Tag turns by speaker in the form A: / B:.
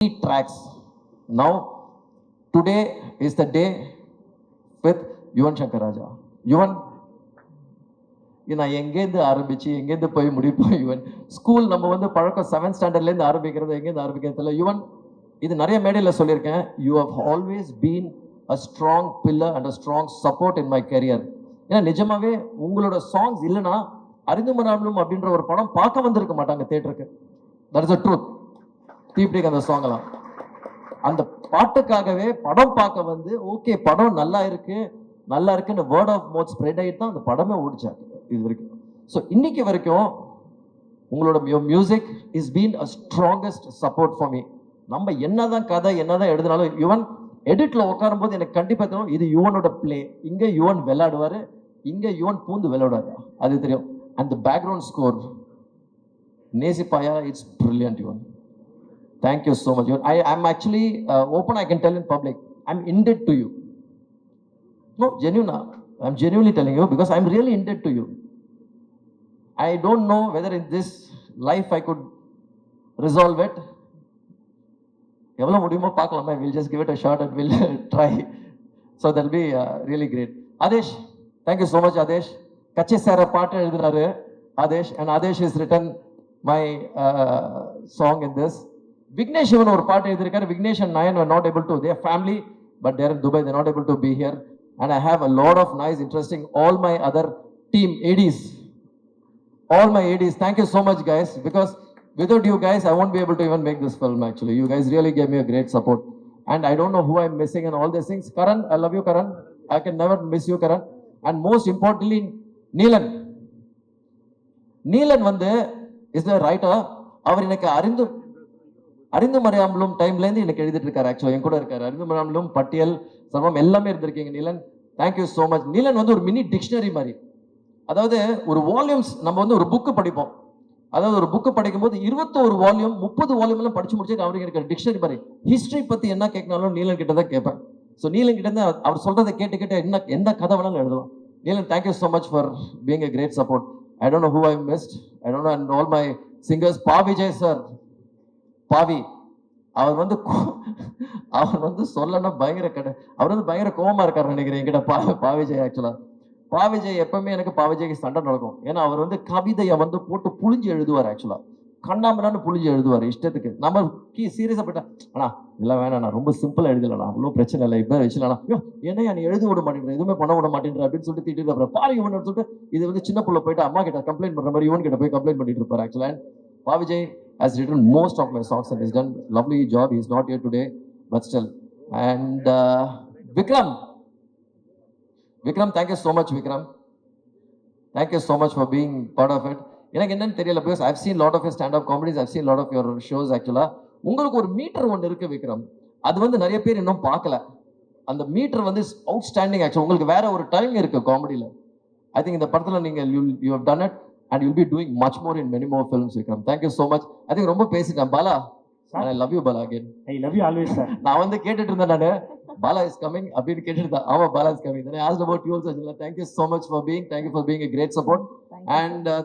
A: tracks. Now, today is the day with Yuvan Shankar Raja Yuvan இது நான் எங்கேருந்து ஆரம்பிச்சு எங்கேருந்து போய் முடிப்போம் யுவன் ஸ்கூல் நம்ம வந்து பழக்கம் செவன்த் ஸ்டாண்டர்ட்லேருந்து ஆரம்பிக்கிறது எங்கேருந்து ஆரம்பிக்கிறது இல்லை யுவன் இது நிறைய மேடையில் சொல்லியிருக்கேன். You have always been a strong pillar and a strong support in my career ஏன்னா நிஜமாவே உங்களோட சாங்ஸ் இல்லைன்னா அறிந்து மராமலும் அப்படின்ற ஒரு படம் பார்க்க வந்திருக்க மாட்டாங்க தேட்டருக்கு தட் இஸ் அ ட்ரூத் தீப்டிக் அந்த சாங் எல்லாம். அந்த பாட்டுக்காகவே படம் பார்க்க வந்து ஓகே படம் நல்லா இருக்கு நல்லா இருக்குன்னு வேர்ட் ஆஃப் மவுத் ஸ்ப்ரெட் ஆகிட்டு தான் அந்த படமே ஓடிச்சாங்க இது வரைக்கும். ஸோ இன்னைக்கு வரைக்கும் உங்களோட music is been a strongest support for me நம்ம என்னதான் கதை என்னதான் எழுதினாலும் யுவன் எடிட்ல உட்காரும்போது எனக்கு கண்டிப்பா தெரியும் இது யுவனோட பிளே இங்க யுவன் விளையாடுவாரு இங்க யுவன் பூந்து விளையாடுவாரு. அது தெரியும். அந்த background score நேசிப்பாயா it's brilliant Yuvan. Thank you so much. You- I am actually uh, open, I can tell in public. I'm indebted to you. No, genuine. uh, I'm genuinely telling you because I'm really indebted to you. I don't know whether in this life I could resolve it. எவ்வளோ முடியுமோ பார்க்கலாமா will just give it a short and will try so that be really great Adesh thank you so much Adesh Kachche சார பாட்டு எழுதுறாரு Adesh and Adesh is written my song in this Vignesh இவன் ஒரு பாட்டு எழுதியிருக்காரு Vignesh and Nayan are not able to their family but they're in Dubai they're not able to be here and I have a lot of nice interesting all my other team ADs all my ADs. Thank you so much, guys, because without you guys, I won't be able to even make this film. Actually, you guys really gave me a great support, and I don't know who I'm missing and all these things. Karan, I love you, Karan. I can never miss you, Karan. And most importantly, Neelan. Neelan வந்து is the writer அவர் எனக்கு அறிந்து அறிந்து மறையாமலும் டைம்லேருந்து எனக்கு எழுதிட்டு இருக்காரு ஆக்சுவலாக என் கூட இருக்காரு. அறிந்து மறையாமலும் பட்டியல் சர்வம் எல்லாமே இருந்திருக்கீங்க Neelan. Thank you so much Neelan வந்து ஒரு மினி டிக்ஷனரி மாதிரி. அதாவது ஒரு வால்யூம்ஸ் நம்ம வந்து ஒரு புக்கு படிப்போம். அதாவது ஒரு புக்கு படிக்கும்போது இருபத்தோரு வால்யூம் முப்பது வால்யூம் எல்லாம் படிச்சு முடிச்சு அவருக்கு எனக்கு டிக்ஷனரி மாதிரி. ஹிஸ்டரி பத்தி என்ன கேட்கனாலும் நீலன் கிட்ட தான் கேட்பேன். ஸோ நீலன் கிட்ட இருந்து அவர் சொல்றதை கேட்டு கேட்டு என்ன எந்த கதை வேணாலும் எழுதுவோம் Neelan thank you so much for being a great support I don't know who I missed I don't know and all my singers Pa Vijay sir பாவி அவர் வந்து அவர் வந்து சொல்லனா பயங்கர கடை அவர் வந்து பயங்கர கோபமா இருக்காரு நினைக்கிறேன் என்கிட்ட பா பாவிஜய் ஆக்சுவலா பாவிஜய் எப்பவுமே எனக்கு பாவிஜய்க்கு சண்டை நடக்கும். ஏன்னா அவர் வந்து கவிதையை வந்து போட்டு புழிஞ்சு எழுதுவார் ஆக்சுவலா கண்ணாமண்ணான்னு புழிஞ்சு எழுதுவார் இஷ்டத்துக்கு. நம்ம கீ சீரியஸாக போயிட்டா அண்ணா இல்லை வேணாண்ணா ரொம்ப சிம்பிளாக எழுதலண்ணா அவ்வளோ பிரச்சனை இல்லை இப்போ வச்சுலாம் ஐயோ என்னையா நீ எழுத விட மாட்டேங்கிற எதுவுமே பண்ண விட மாட்டேங்கிற அப்படின்னு சொல்லிட்டு திட்டிட்டு அப்புறம் பாரு இவன் சொல்லிட்டு இது வந்து சின்ன பிள்ளை போயிட்டு அம்மா கிட்ட கம்ப்ளைண்ட் பண்ணுற மாதிரி இவன் கிட்ட போய் கம்ப்ளைண்ட் பண்ணிட்டு இருப்பார் ஆக்சுவலாக Pa Vijay has written most of my songs and he's done lovely job. He's not here today, but still. And uh, Vikram, Vikram, thank you so much, Vikram. Thank you so much for being part of it. எனக்கு என்னன்னு தெரியல because I've seen lot of your stand up comedies I've seen lot of your shows ஆக்சுவலாக உங்களுக்கு ஒரு metre ஒன்று இருக்கு விக்ரம் அது வந்து நிறைய பேர் இன்னும் பார்க்கல அந்த மீட்டர் வந்து அவுட் ஸ்டாண்டிங் ஆக்சுவல் உங்களுக்கு வேற ஒரு டைம் இருக்கு காமெடியில் ஐ திங்க் இந்த படத்தில் நீங்கள் you you have done it and you'll be doing much more in many more films Vikram thank you so much I think ரொம்ப பேசிட்டேன். Bala I love you Bala again
B: I love you always sir
A: நான் வந்து கேட்டுட்டு இருந்தேன் நானு. Bala is coming அப்படின்னு கேட்டுட்டு இருந்தேன் ஆமா Bala is coming then I asked about you also Ajala. thank you so much for being thank you for being a great support. And uh,